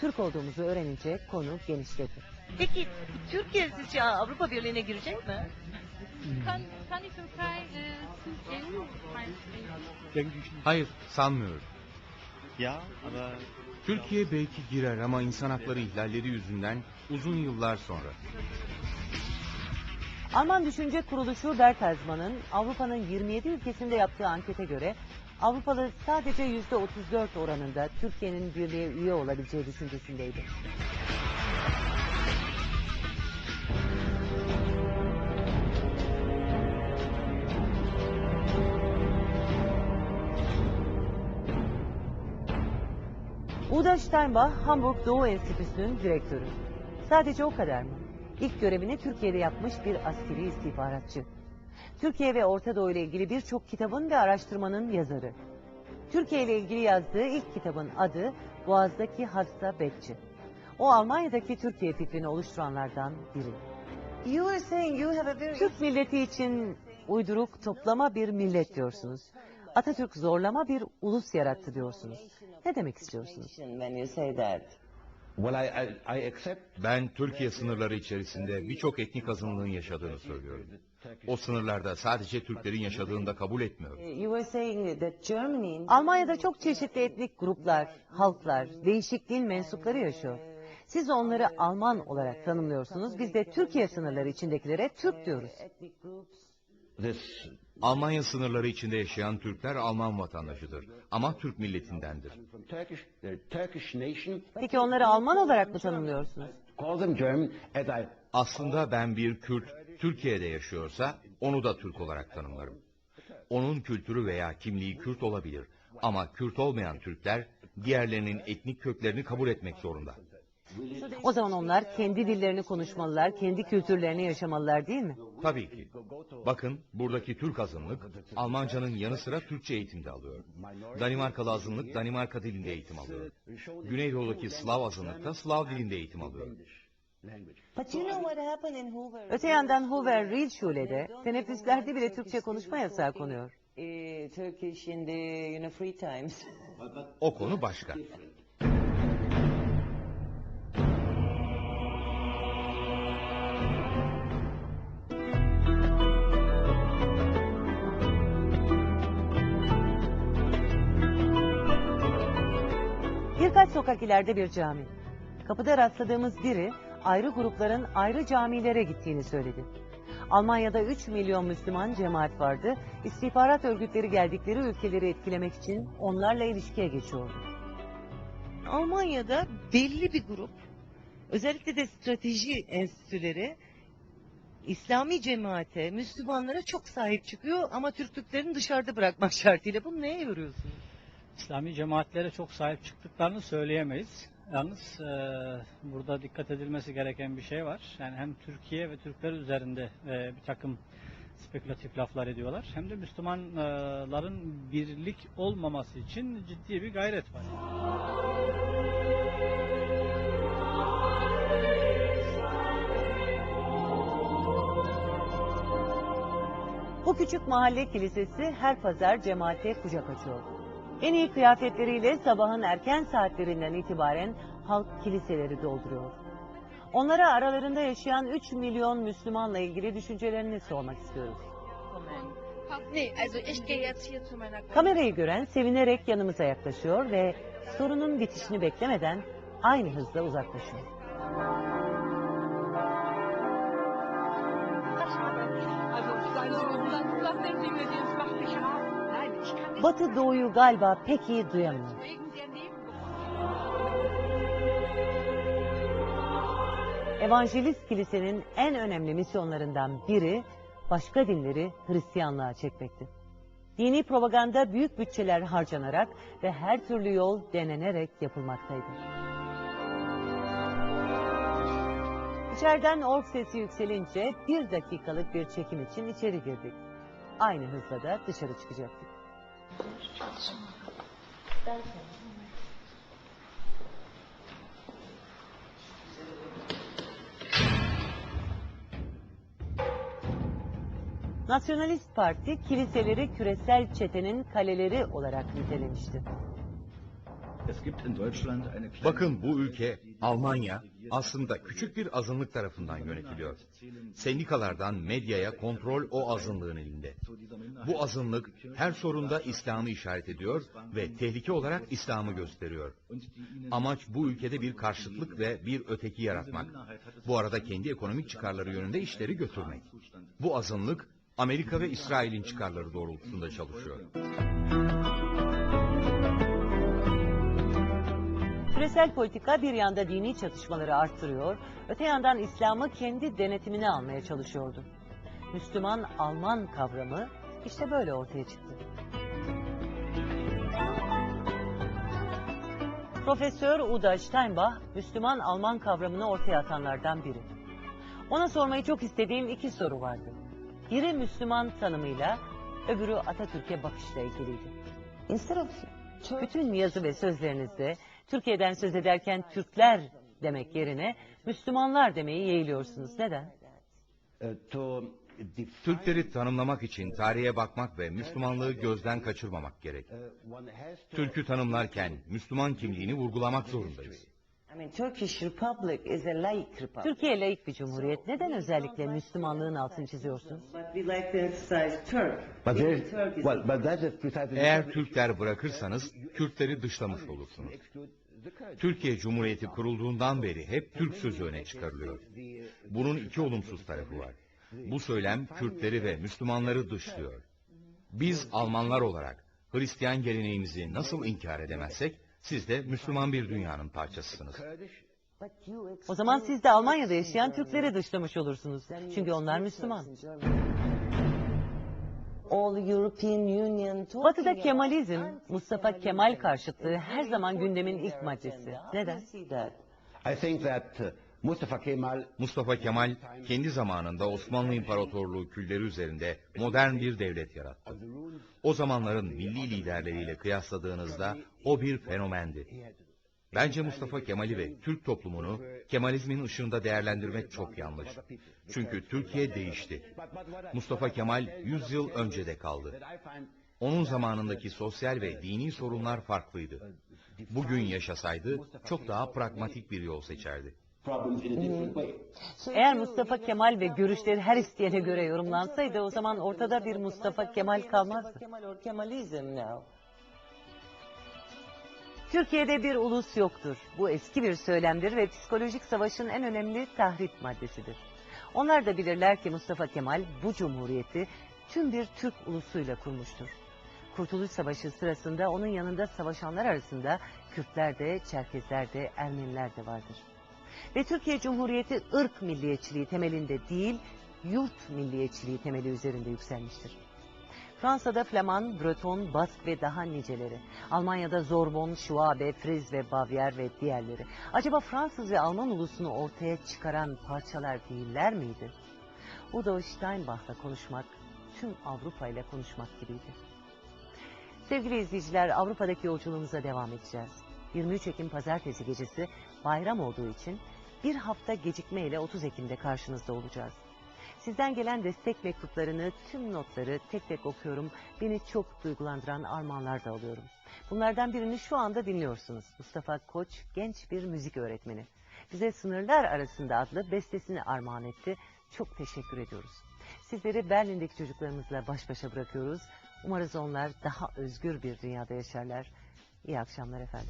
Türk olduğumuzu öğrenince konu genişledi. Peki Türkiye sizce Avrupa Birliği'ne girecek mi? Kann, kann die Türkei äh, EU eintreten? Denke ich nicht. Hayır, sanmıyorum. Ja, aber Türkiye belki girer ama insan hakları ihlalleri yüzünden uzun yıllar sonra. Alman Düşünce Kuruluşu Bertelsmann'ın Avrupa'nın 27 ülkesinde yaptığı ankete göre Avrupalı sadece %34 oranında Türkiye'nin birliğe üye olabileceği düşüncesindeydi. Uda Steinbach, Hamburg Doğu Enstitüsü'nün direktörü. Sadece o kadar mı? İlk görevini Türkiye'de yapmış bir askeri istihbaratçı. Türkiye ve Orta Doğu ile ilgili birçok kitabın ve araştırmanın yazarı. Türkiye ile ilgili yazdığı ilk kitabın adı Boğaz'daki Hasta Bekçi. O Almanya'daki Türkiye fikrini oluşturanlardan biri. Türk milleti için uyduruk toplama bir millet diyorsunuz. Atatürk zorlama bir ulus yarattı diyorsunuz. Ne demek istiyorsunuz? Well, I, I, I accept Ben Türkiye sınırları içerisinde birçok etnik azınlığın yaşadığını söylüyorum. O sınırlarda sadece Türklerin yaşadığını da kabul etmiyorum. You were saying that Germany Almanya'da çok çeşitli etnik gruplar, halklar, değişik din mensupları yaşıyor. Siz onları Alman olarak tanımlıyorsunuz. Biz de Türkiye sınırları içindekilere Türk diyoruz. this Almanya sınırları içinde yaşayan Türkler Alman vatandaşıdır. Ama Türk milletindendir. Peki onları Alman olarak mı tanımlıyorsunuz? Aslında ben bir Kürt Türkiye'de yaşıyorsa onu da Türk olarak tanımlarım. Onun kültürü veya kimliği Kürt olabilir. Ama Kürt olmayan Türkler diğerlerinin etnik köklerini kabul etmek zorunda. O zaman onlar kendi dillerini konuşmalılar, kendi kültürlerini yaşamalılar değil mi? Tabii ki. Bakın buradaki Türk azınlık Almancanın yanı sıra Türkçe eğitimde alıyor. Danimarkalı azınlık Danimarka dilinde eğitim alıyor. Güneydoğudaki Slav azınlık da Slav dilinde eğitim alıyor. Öte yandan Hoover Reelschule'de teneffüslerde bile Türkçe konuşma yasağı konuyor. Times. O konu başka. Birkaç sokak ileride bir cami. Kapıda rastladığımız biri ayrı grupların ayrı camilere gittiğini söyledi. Almanya'da 3 milyon Müslüman cemaat vardı. İstihbarat örgütleri geldikleri ülkeleri etkilemek için onlarla ilişkiye geçiyordu. Almanya'da belli bir grup, özellikle de strateji enstitüleri, İslami cemaate, Müslümanlara çok sahip çıkıyor ama Türklüklerini dışarıda bırakmak şartıyla. Bunu neye yoruyorsunuz? İslami cemaatlere çok sahip çıktıklarını söyleyemeyiz. Yalnız e, burada dikkat edilmesi gereken bir şey var. Yani hem Türkiye ve Türkler üzerinde e, bir takım spekülatif laflar ediyorlar. Hem de Müslümanların birlik olmaması için ciddi bir gayret var. Bu küçük mahalle kilisesi her pazar cemaate kucak açıyor. En iyi kıyafetleriyle sabahın erken saatlerinden itibaren halk kiliseleri dolduruyor. Onlara aralarında yaşayan 3 milyon Müslümanla ilgili düşüncelerini sormak istiyoruz. Kamerayı gören sevinerek yanımıza yaklaşıyor ve sorunun bitişini beklemeden aynı hızla uzaklaşıyor. Also lassen Sie mir Batı doğuyu galiba pek iyi duyamıyor. Evangelist kilisenin en önemli misyonlarından biri başka dinleri Hristiyanlığa çekmekti. Dini propaganda büyük bütçeler harcanarak ve her türlü yol denenerek yapılmaktaydı. İçeriden org sesi yükselince bir dakikalık bir çekim için içeri girdik. Aynı hızla da dışarı çıkacaktık. Nasyonalist Parti kiliseleri küresel çetenin kaleleri olarak nitelemişti. Bakın bu ülke Almanya aslında küçük bir azınlık tarafından yönetiliyor. Sendikalardan medyaya kontrol o azınlığın elinde. Bu azınlık her sorunda İslam'ı işaret ediyor ve tehlike olarak İslam'ı gösteriyor. Amaç bu ülkede bir karşıtlık ve bir öteki yaratmak. Bu arada kendi ekonomik çıkarları yönünde işleri götürmek. Bu azınlık Amerika ve İsrail'in çıkarları doğrultusunda çalışıyor. Küresel politika bir yanda dini çatışmaları arttırıyor, öte yandan İslam'ı kendi denetimine almaya çalışıyordu. Müslüman Alman kavramı işte böyle ortaya çıktı. Profesör Uda Steinbach, Müslüman Alman kavramını ortaya atanlardan biri. Ona sormayı çok istediğim iki soru vardı. Biri Müslüman tanımıyla, öbürü Atatürk'e bakışla ilgiliydi. Bütün yazı ve sözlerinizde Türkiye'den söz ederken Türkler demek yerine Müslümanlar demeyi yeğliyorsunuz. Neden? Define, Türkleri tanımlamak için tarihe bakmak ve Müslümanlığı gözden kaçırmamak gerek. to Türk'ü tanımlarken Müslüman kimliğini vurgulamak zorundayız. I mean, Turkish Republic is a laïc republic. Türkiye laik bir cumhuriyet. Neden özellikle Müslümanlığın altını çiziyorsunuz? But we like to emphasize Turk. But there, Because Turk is well, but that is precisely Eğer Türkler bırakırsanız Kürtleri dışlamış olursunuz. Türkiye Cumhuriyeti kurulduğundan beri hep Türk sözü öne çıkarılıyor. Bunun iki olumsuz tarafı var. Bu söylem Kürtleri ve Müslümanları dışlıyor. Biz Almanlar olarak Hristiyan geleneğimizi nasıl inkar edemezsek, siz de Müslüman bir dünyanın parçasısınız. O zaman siz de Almanya'da yaşayan Türkleri dışlamış olursunuz. Çünkü onlar Müslüman. Batı'da Kemalizm, Mustafa Kemal karşıtlığı her zaman gündemin ilk maddesi. Neden? Uh, Mustafa Kemal Mustafa Kemal kendi zamanında Osmanlı İmparatorluğu külleri üzerinde modern bir devlet yarattı. O zamanların milli liderleriyle kıyasladığınızda o bir fenomendi. Bence Mustafa Kemal'i ve Türk toplumunu Kemalizmin ışığında değerlendirmek çok yanlış. Çünkü Türkiye değişti. Mustafa Kemal 100 yıl önce de kaldı. Onun zamanındaki sosyal ve dini sorunlar farklıydı. Bugün yaşasaydı çok daha pragmatik bir yol seçerdi. Eğer Mustafa Kemal ve görüşleri her isteyene göre yorumlansaydı o zaman ortada bir Mustafa Kemal kalmazdı. Türkiye'de bir ulus yoktur. Bu eski bir söylemdir ve psikolojik savaşın en önemli tahrip maddesidir. Onlar da bilirler ki Mustafa Kemal bu cumhuriyeti tüm bir Türk ulusuyla kurmuştur. Kurtuluş Savaşı sırasında onun yanında savaşanlar arasında Kürtler de, Çerkezler de, Ermeniler de vardır. Ve Türkiye Cumhuriyeti ırk milliyetçiliği temelinde değil, yurt milliyetçiliği temeli üzerinde yükselmiştir. Fransa'da Flaman, Breton, Bask ve daha niceleri. Almanya'da Zorbon, Schwabe, Friz ve Bavyer ve diğerleri. Acaba Fransız ve Alman ulusunu ortaya çıkaran parçalar değiller miydi? Udo Steinbach'la konuşmak, tüm Avrupa ile konuşmak gibiydi. Sevgili izleyiciler, Avrupa'daki yolculuğumuza devam edeceğiz. 23 Ekim Pazartesi gecesi bayram olduğu için bir hafta gecikmeyle 30 Ekim'de karşınızda olacağız. Sizden gelen destek mektuplarını, tüm notları tek tek okuyorum. Beni çok duygulandıran armağanlar da alıyorum. Bunlardan birini şu anda dinliyorsunuz. Mustafa Koç genç bir müzik öğretmeni. Bize Sınırlar Arasında adlı bestesini armağan etti. Çok teşekkür ediyoruz. Sizleri Berlin'deki çocuklarımızla baş başa bırakıyoruz. Umarız onlar daha özgür bir dünyada yaşarlar. İyi akşamlar efendim.